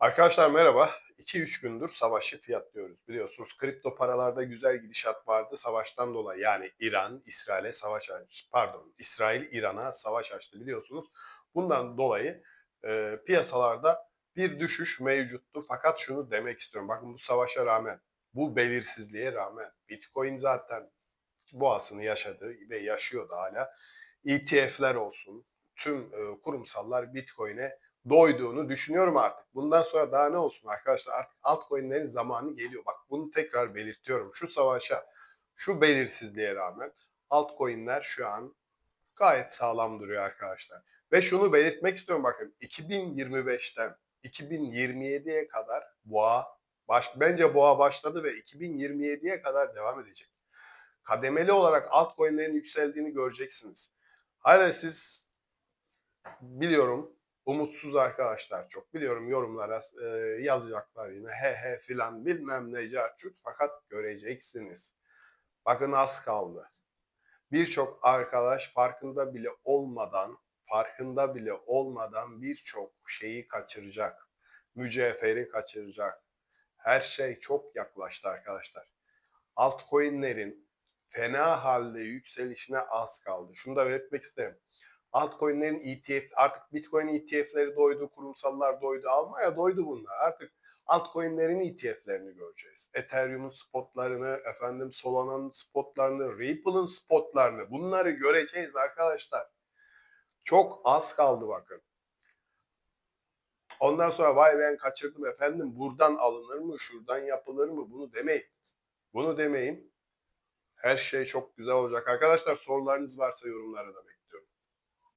Arkadaşlar merhaba. 2-3 gündür savaşı fiyatlıyoruz. Biliyorsunuz kripto paralarda güzel gidişat vardı savaştan dolayı. Yani İran İsrail'e savaş açtı. Pardon, İsrail İran'a savaş açtı biliyorsunuz. Bundan dolayı e, piyasalarda bir düşüş mevcuttu. Fakat şunu demek istiyorum. Bakın bu savaşa rağmen, bu belirsizliğe rağmen Bitcoin zaten boğasını yaşadı ve yaşıyor da hala. ETF'ler olsun, tüm e, kurumsallar Bitcoin'e doyduğunu düşünüyorum artık. Bundan sonra daha ne olsun arkadaşlar artık altcoin'lerin zamanı geliyor. Bak bunu tekrar belirtiyorum. Şu savaşa, şu belirsizliğe rağmen altcoin'ler şu an gayet sağlam duruyor arkadaşlar. Ve şunu belirtmek istiyorum bakın 2025'ten 2027'ye kadar boğa baş, bence boğa başladı ve 2027'ye kadar devam edecek. Kademeli olarak altcoin'lerin yükseldiğini göreceksiniz. Hala siz biliyorum umutsuz arkadaşlar çok biliyorum yorumlara e, yazacaklar yine he he filan bilmem ne carçut fakat göreceksiniz. Bakın az kaldı. Birçok arkadaş farkında bile olmadan farkında bile olmadan birçok şeyi kaçıracak. Mücevheri kaçıracak. Her şey çok yaklaştı arkadaşlar. Altcoin'lerin fena halde yükselişine az kaldı. Şunu da belirtmek isterim altcoin'lerin ETF artık Bitcoin ETF'leri doydu, kurumsallar doydu, almaya doydu bunlar. Artık altcoin'lerin ETF'lerini göreceğiz. Ethereum'un spotlarını, efendim Solana'nın spotlarını, Ripple'ın spotlarını bunları göreceğiz arkadaşlar. Çok az kaldı bakın. Ondan sonra vay ben kaçırdım efendim buradan alınır mı, şuradan yapılır mı bunu demeyin. Bunu demeyin. Her şey çok güzel olacak. Arkadaşlar sorularınız varsa yorumlara da bekliyorum.